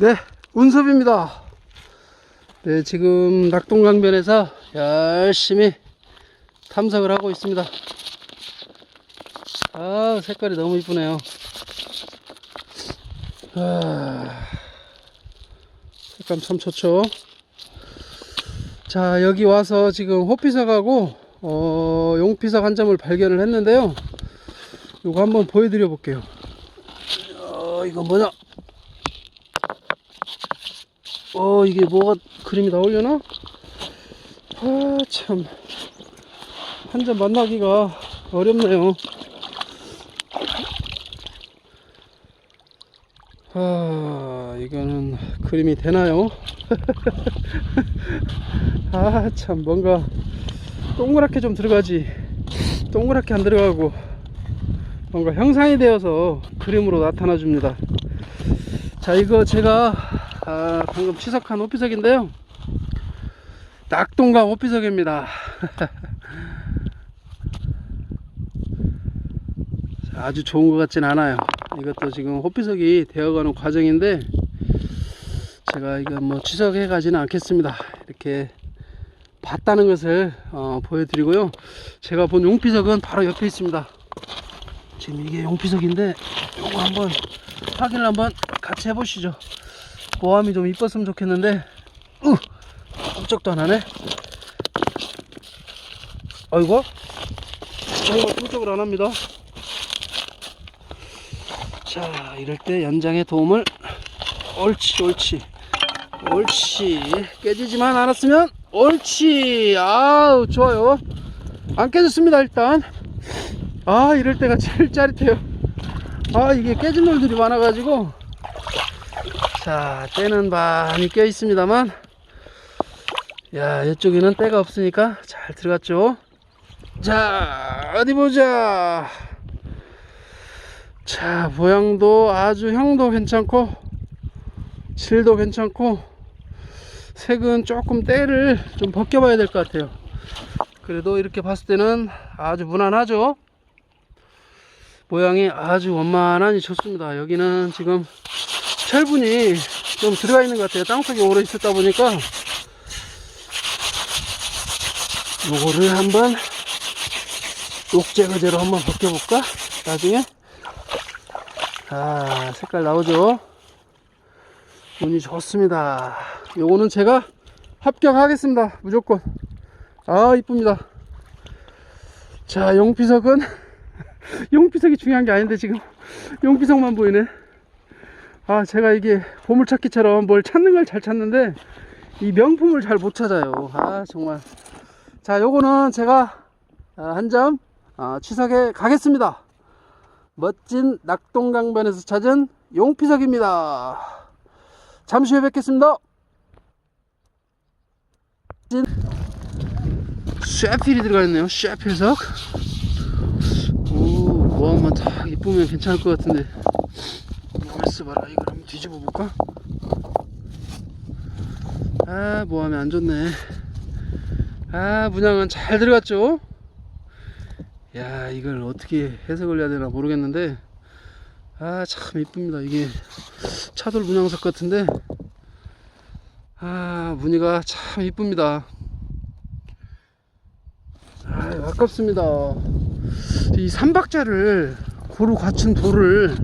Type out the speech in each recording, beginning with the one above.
네, 운섭입니다. 네, 지금 낙동강변에서 열심히 탐색을 하고 있습니다. 아, 색깔이 너무 이쁘네요. 아, 색감 참 좋죠. 자, 여기 와서 지금 호피석하고 어, 용피석 한 점을 발견을 했는데요. 이거 한번 보여드려 볼게요. 어, 이거 뭐냐? 어 이게 뭐가 그림이 나오려나? 아 참한점 만나기가 어렵네요 아 이거는 그림이 되나요? 아 참 뭔가 동그랗게 좀 들어가지 동그랗게 안 들어가고 뭔가 형상이 되어서 그림으로 나타나 줍니다 자 이거 제가 아, 방금 치석한 호피석인데요. 낙동강 호피석입니다. 자, 아주 좋은 것 같진 않아요. 이것도 지금 호피석이 되어가는 과정인데 제가 이거 뭐 치석해 가지는 않겠습니다. 이렇게 봤다는 것을 어, 보여드리고요. 제가 본 용피석은 바로 옆에 있습니다. 지금 이게 용피석인데 요거 한번 확인을 한번 같이 해보시죠 모함이 좀 이뻤으면 좋겠는데 으 꼼짝도 안 하네. 아이고 아이고 꼼짝을 안 합니다. 자 이럴 때 연장의 도움을 옳지 옳지 옳지 깨지지만 않았으면 옳지. 아우 좋아요. 안 깨졌습니다 일단. 아 이럴 때가 제일 짜릿해요. 아 이게 깨진 놈들이 많아 가지고 자 때는 많이 껴 있습니다만 야 이쪽에는 때가 없으니까 잘 들어갔죠? 자 어디 보자. 자 모양도 아주 형도 괜찮고 질도 괜찮고 색은 조금 때를 좀 벗겨봐야 될 것 같아요. 그래도 이렇게 봤을 때는 아주 무난하죠? 모양이 아주 원만하니 좋습니다. 여기는 지금 철분이 좀 들어가 있는 것 같아요. 땅속에 오래 있었다 보니까 요거를 한번 녹제거제로 한번 벗겨볼까? 나중에? 아 색깔 나오죠? 운이 좋습니다. 요거는 제가 합격하겠습니다. 무조건. 아 이쁩니다. 자 용피석은 용피석이 중요한 게 아닌데 지금 용피석만 보이네 아 제가 이게 보물찾기처럼 뭘 찾는 걸 잘 찾는데 이 명품을 잘 못 찾아요. 아 정말. 자 요거는 제가 아, 한점 취석해 가겠습니다. 멋진 낙동강변에서 찾은 용피석입니다. 잠시 후에 뵙겠습니다. 쇠필이 들어가 있네요. 쇠필석. 오, 모함만 딱 이쁘면 괜찮을 것 같은데 모르겠어 봐라. 이걸 한번 뒤집어 볼까? 아 모함이 안 좋네. 아 문양은 잘 들어갔죠? 야 이걸 어떻게 해석을 해야 되나 모르겠는데. 아 참 이쁩니다. 이게 차돌 문양석 같은데. 아 무늬가 참 이쁩니다. 아 아깝습니다. 이 삼박자를 고루 갖춘 돌을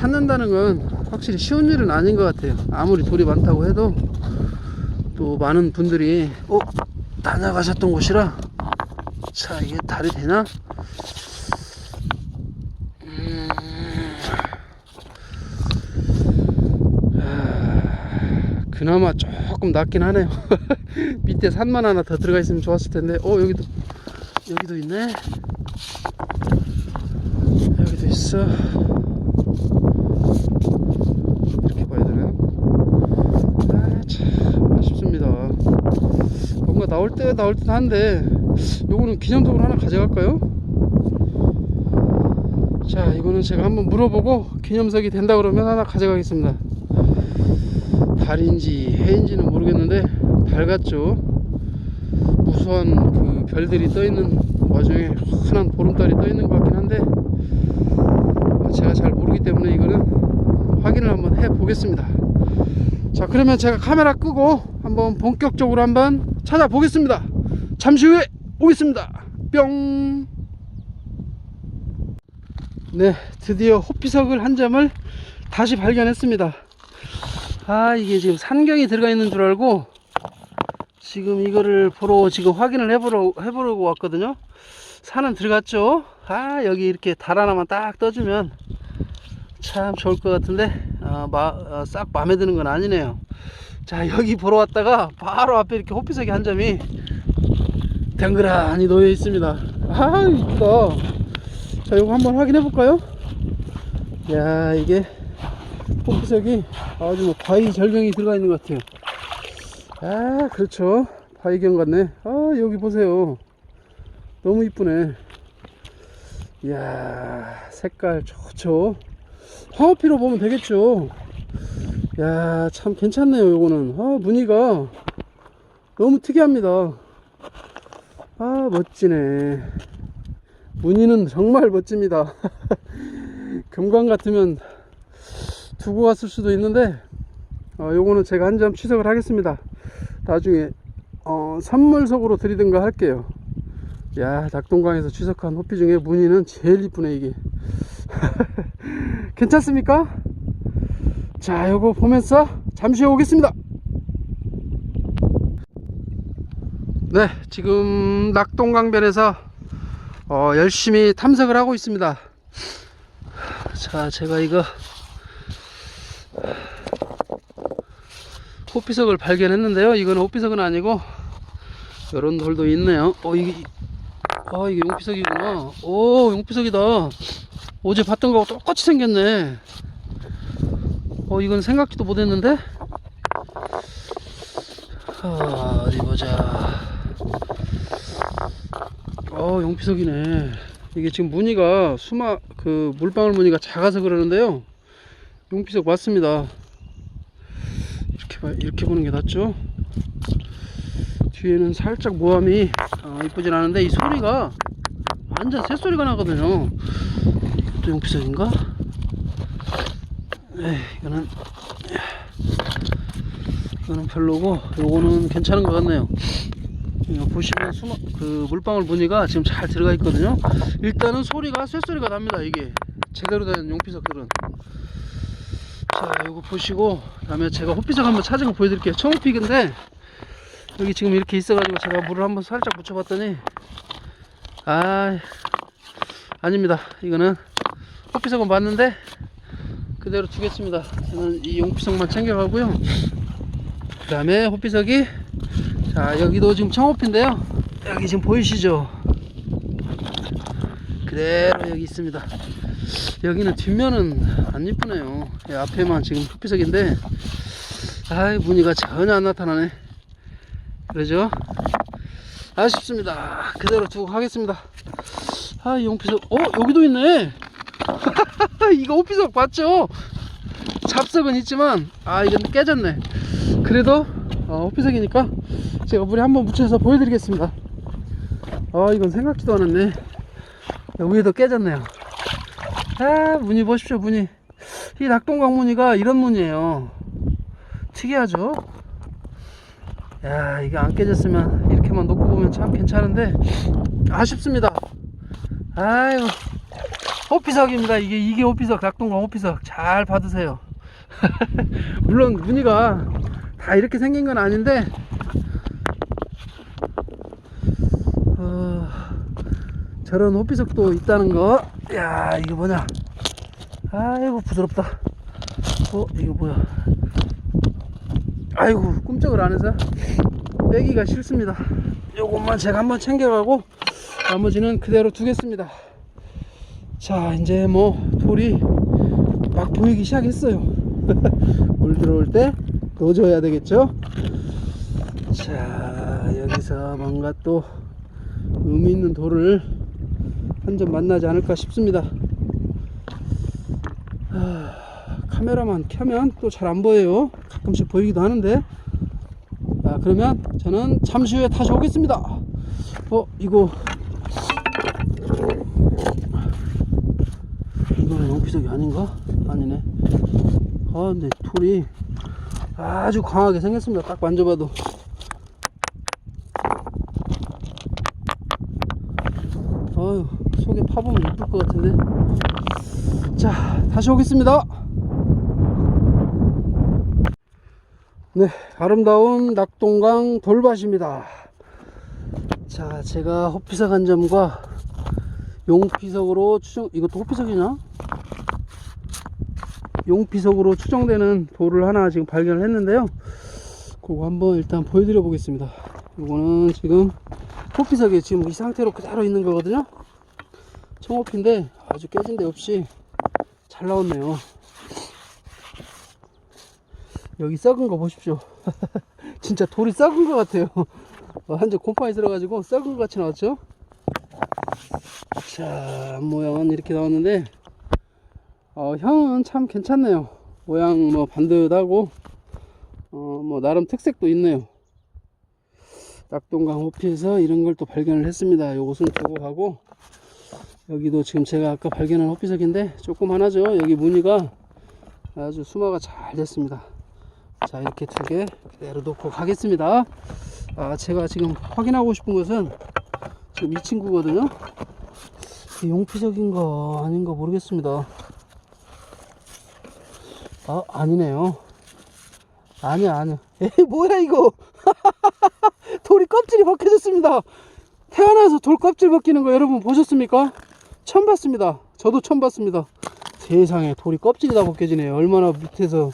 찾는다는 건 확실히 쉬운 일은 아닌 것 같아요. 아무리 돌이 많다고 해도 또 많은 분들이 어? 다녀가셨던 곳이라 자 이게 달이 되나? 음... 아, 그나마 조금 낫긴 하네요. 밑에 산만 하나 더 들어가 있으면 좋았을 텐데. 어 여기도 여기도 있네. 여기도 있어 이렇게 봐야 되나요? 아참 아쉽습니다 뭔가 나올 때가 나올 듯 한데 요거는 기념적으로 하나 가져갈까요? 자 이거는 제가 한번 물어보고 기념석이 된다 그러면 하나 가져가겠습니다. 달인지 해인지는 모르겠는데 달 같죠? 무수한 그 별들이 떠 있는 와중에 환한 보름달이 떠 있는 것 같긴 한데 제가 잘 모르기 때문에 이거는 확인을 한번 해 보겠습니다. 자 그러면 제가 카메라 끄고 한번 본격적으로 한번 찾아보겠습니다 잠시 후에 오겠습니다 뿅 네, 드디어 호피석을 한 점을 다시 발견했습니다. 아, 이게 지금 산경이 들어가 있는 줄 알고 지금 이거를 보러 지금 확인을 해보러, 해보려고 왔거든요. 산은 들어갔죠? 아, 여기 이렇게 달 하나만 딱 떠주면 참 좋을 것 같은데, 아, 마, 아, 싹 마음에 드는 건 아니네요. 자, 여기 보러 왔다가 바로 앞에 이렇게 호피석이 한 점이 덩그라니 놓여 있습니다. 아, 이쁘다. 자, 이거 한번 확인해 볼까요? 야, 이게 포크석이 아주 뭐 바위 절경이 들어가 있는 것 같아요. 아, 그렇죠. 바위경 같네. 아, 여기 보세요. 너무 이쁘네. 이야, 색깔 좋죠. 화호피로 보면 되겠죠. 야, 참 괜찮네요, 요거는. 아, 무늬가 너무 특이합니다. 아, 멋지네. 무늬는 정말 멋집니다. 금강 같으면 두고 갔을 수도 있는데, 어, 요거는 제가 한 점 취석을 하겠습니다. 나중에, 어, 선물석으로 드리든가 할게요. 야, 낙동강에서 취석한 호피 중에 무늬는 제일 이쁘네, 이게. 괜찮습니까? 자, 요거 보면서 잠시 오겠습니다. 네, 지금 낙동강변에서 어, 열심히 탐색을 하고 있습니다. 자, 제가 이거 호피석을 발견했는데요. 이건 호피석은 아니고 이런 돌도 있네요. 어, 이게 아, 이게 용피석이구나. 오, 용피석이다. 어제 봤던 거하고 똑같이 생겼네. 어, 이건 생각지도 못했는데. 아, 어디 보자. 어 용피석이네. 이게 지금 무늬가 수마 그 물방울 무늬가 작아서 그러는데요. 용피석 맞습니다. 이렇게 봐- 이렇게 보는 게 낫죠? 뒤에는 살짝 모함이 어, 이쁘진 않은데 이 소리가 완전 새소리가 나거든요. 또 용피석인가 이거는 이거는 별로고 요거는 괜찮은 것 같네요 보시면 수마, 그 물방울 무늬가 지금 잘 들어가 있거든요. 일단은 소리가 쇳소리가 납니다. 이게 제대로 된 용피석들은. 자, 이거 보시고 그 다음에 제가 호피석 한번 찾은 거 보여드릴게요. 청호픽인데 여기 지금 이렇게 있어가지고 제가 물을 한번 살짝 묻혀봤더니 아 아닙니다. 이거는 호피석은 맞는데 그대로 두겠습니다. 저는 이 용피석만 챙겨가고요. 그 다음에 호피석이 자 여기도 지금 청호피인데요. 여기 지금 보이시죠? 그대로 여기 있습니다. 여기는 뒷면은 안 이쁘네요. 이 앞에만 지금 흑피석인데 아이 무늬가 전혀 안 나타나네. 그러죠? 아쉽습니다. 그대로 두고 가겠습니다. 아 용피석 어 여기도 있네 이거 호피석 맞죠 잡석은 있지만 아 이건 깨졌네 그래도 어, 호피석이니까 제가 물에 한번 묻혀서 보여드리겠습니다. 아 이건 생각지도 않았네. 위에도 깨졌네요. 아 무늬 보십시오 무늬. 이 낙동강 무늬가 이런 무늬예요. 특이하죠? 야 이게 안 깨졌으면 이렇게만 놓고 보면 참 괜찮은데 아쉽습니다. 아유 호피석입니다. 이게 이게 호피석 낙동강 호피석 잘 받으세요. 물론 무늬가 다 이렇게 생긴 건 아닌데 어, 저런 호피석도 있다는 거. 야, 이거 뭐냐? 아이고 부드럽다. 어, 이거 뭐야? 아이고 꿈쩍을 안 해서 빼기가 싫습니다. 요것만 제가 한번 챙겨가고 나머지는 그대로 두겠습니다. 자, 이제 뭐 돌이 막 보이기 시작했어요. 물 들어올 때 넣어줘야 되겠죠? 자, 여기서 뭔가 또 의미 있는 돌을 한 점 만나지 않을까 싶습니다. 하, 카메라만 켜면 또 잘 안 보여요. 가끔씩 보이기도 하는데. 자, 그러면 저는 잠시 후에 다시 오겠습니다. 어, 이거. 용피석이 아닌가? 아니네. 아, 근데 돌이 아주 강하게 생겼습니다. 딱 만져봐도. 어휴, 속에 파보면 이쁠 것 같은데. 자, 다시 오겠습니다. 네, 아름다운 낙동강 돌밭입니다. 자, 제가 호피석 한 점과 용피석으로 추정, 이것도 호피석이냐? 용피석으로 추정되는 돌을 하나 지금 발견을 했는데요. 그거 한번 일단 보여드려 보겠습니다. 이거는 지금 호피석이 지금 이 상태로 그대로 있는 거거든요. 청호피인데 아주 깨진 데 없이 잘 나왔네요. 여기 썩은 거 보십시오. 진짜 돌이 썩은 것 같아요. 완전 곰팡이 들어가지고 썩은 것 같이 나왔죠? 자, 모양은 이렇게 나왔는데, 어, 형은 참 괜찮네요. 모양 뭐 반듯하고, 어, 뭐 나름 특색도 있네요. 낙동강 호피에서 이런 걸 또 발견을 했습니다. 요것은 두고 가고, 여기도 지금 제가 아까 발견한 호피석인데, 조그만하죠? 여기 무늬가 아주 수마가 잘 됐습니다. 자, 이렇게 두개 그대로 놓고 가겠습니다. 아, 제가 지금 확인하고 싶은 것은 지금 이 친구거든요. 이게 용피석인가 아닌가 모르겠습니다. 아, 아니네요. 아니야, 아니야. 에이, 뭐야, 이거. 돌이 껍질이 벗겨졌습니다. 태어나서 돌 껍질 벗기는 거 여러분 보셨습니까? 처음 봤습니다. 저도 처음 봤습니다. 세상에 돌이 껍질이 다 벗겨지네요. 얼마나 밑에서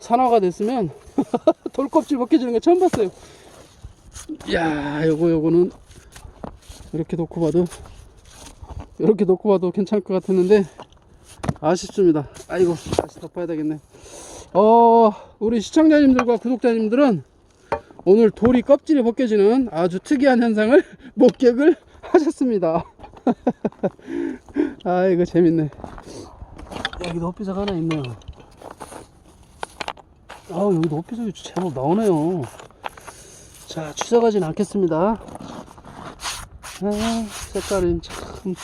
산화가 됐으면 돌 껍질 벗겨지는 거 처음 봤어요. 야, 요거 요거는 이렇게 놓고 봐도 이렇게 놓고 봐도 괜찮을 것 같았는데 아쉽습니다. 아이고 다시 덮어야 되겠네. 어, 우리 시청자님들과 구독자님들은 오늘 돌이 껍질이 벗겨지는 아주 특이한 현상을 목격을 하셨습니다. 아, 이거 재밌네. 여기도 헛비석 하나 있네요. 아, 여기도 헛비석이 제법 나오네요. 자, 취사가진 않겠습니다. 아, 색깔이 참,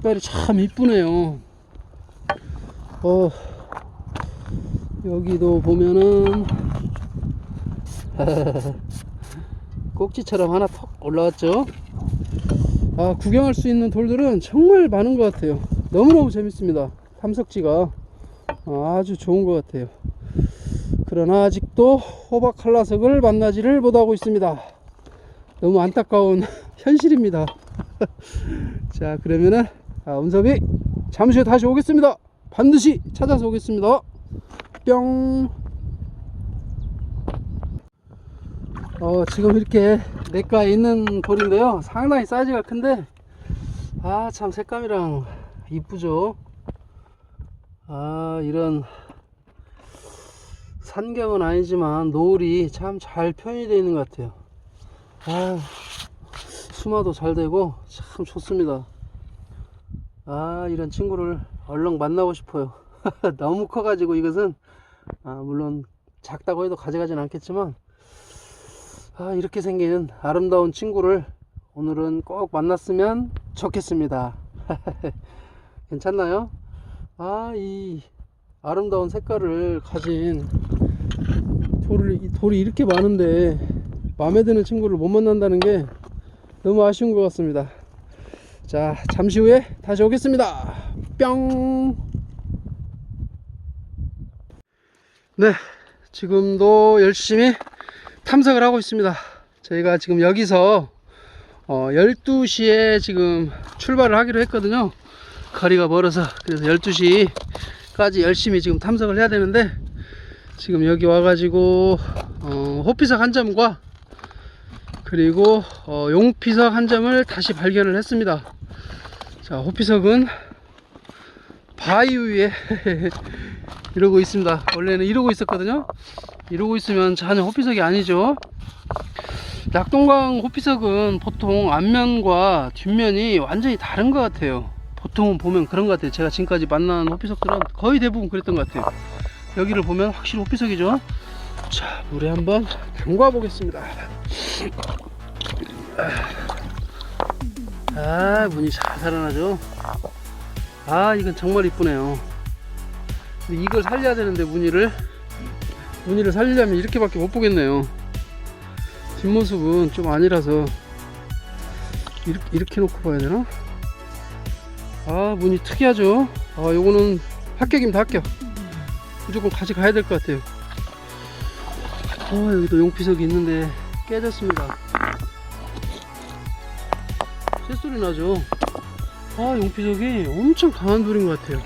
색깔이 참 이쁘네요. 어, 여기도 보면은, 꼭지처럼 하나 턱 올라왔죠? 아, 구경할 수 있는 돌들은 정말 많은 것 같아요. 너무너무 재밌습니다. 탐석지가 아, 아주 좋은 것 같아요. 그러나 아직도 호박 한라석을 만나지를 못하고 있습니다. 너무 안타까운 현실입니다. 자, 그러면은 아, 운섭이 잠시 후에 다시 오겠습니다. 반드시 찾아서 오겠습니다. 뿅. 어, 지금 이렇게 내과에 있는 돌인데요. 상당히 사이즈가 큰데, 아, 참 색감이랑 이쁘죠? 아, 이런 산경은 아니지만 노을이 참 잘 표현이 되어 있는 것 같아요. 아, 수마도 잘 되고 참 좋습니다. 아, 이런 친구를 얼른 만나고 싶어요. 너무 커 가지고 이것은 아, 물론 작다고 해도 가져가진 않겠지만 아, 이렇게 생긴 아름다운 친구를 오늘은 꼭 만났으면 좋겠습니다. 괜찮나요? 아, 이 아름다운 색깔을 가진 돌을, 이 돌이 이렇게 많은데 마음에 드는 친구를 못 만난다는 게 너무 아쉬운 것 같습니다. 자, 잠시 후에 다시 오겠습니다. 뿅! 네, 지금도 열심히 탐색을 하고 있습니다. 저희가 지금 여기서 어, 12시에 지금 출발을 하기로 했거든요. 거리가 멀어서 그래서 12시까지 열심히 지금 탐색을 해야 되는데 지금 여기 와가지고 어, 호피석 한 점과 그리고 어, 용피석 한 점을 다시 발견을 했습니다. 자, 호피석은 바위 위에 이러고 있습니다. 원래는 이러고 있었거든요. 이러고 있으면 전혀 호피석이 아니죠. 낙동강 호피석은 보통 앞면과 뒷면이 완전히 다른 것 같아요. 보통은 보면 그런 것 같아요. 제가 지금까지 만난 호피석들은 거의 대부분 그랬던 것 같아요. 여기를 보면 확실히 호피석이죠. 자, 물에 한번 담가 보겠습니다. 아, 문이 잘 살아나죠. 아, 이건 정말 이쁘네요. 근데 이걸 살려야 되는데 무늬를 무늬를 살리려면 이렇게밖에 못 보겠네요 뒷모습은 좀 아니라서 이렇게, 이렇게 놓고 봐야 되나? 아 무늬 특이하죠 아 요거는 합격입니다 합격 무조건 가져가야 될 것 같아요 어 여기도 용피석이 있는데 깨졌습니다 새 소리 나죠? 아 용피석이 엄청 강한 돌인 것 같아요.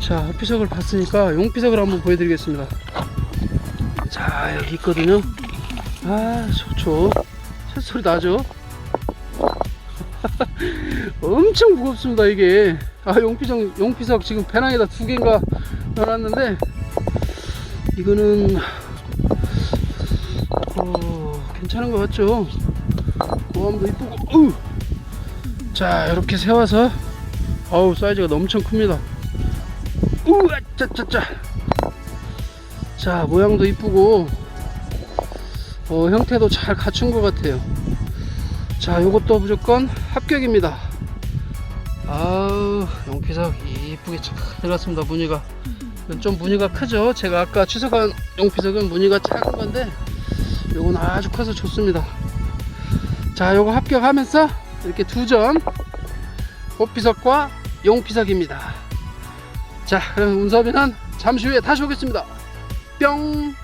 자 헛피석을 봤으니까 용피석을 한번 보여드리겠습니다. 자 여기 있거든요. 아 좋죠 새소리 나죠? 엄청 무겁습니다 이게. 아 용피석 용피석 지금 배낭에다 두 개인가 넣어놨는데 이거는 어, 괜찮은 것 같죠? 모함도 이쁘고 어우. 자 이렇게 세워서 어우 사이즈가 엄청 큽니다. 우와 짜짜짜 자 모양도 이쁘고 어, 형태도 잘 갖춘 것 같아요. 자 요것도 무조건 합격입니다. 아우 용피석 이쁘게 잘 들어갔습니다 무늬가. 좀 무늬가 크죠? 제가 아까 취석한 용피석은 무늬가 작은 건데 요건 아주 커서 좋습니다. 자 요거 합격하면서 이렇게 두 점. 호피석과 용피석입니다. 자 그럼 운섭이는 잠시 후에 다시 오겠습니다. 뿅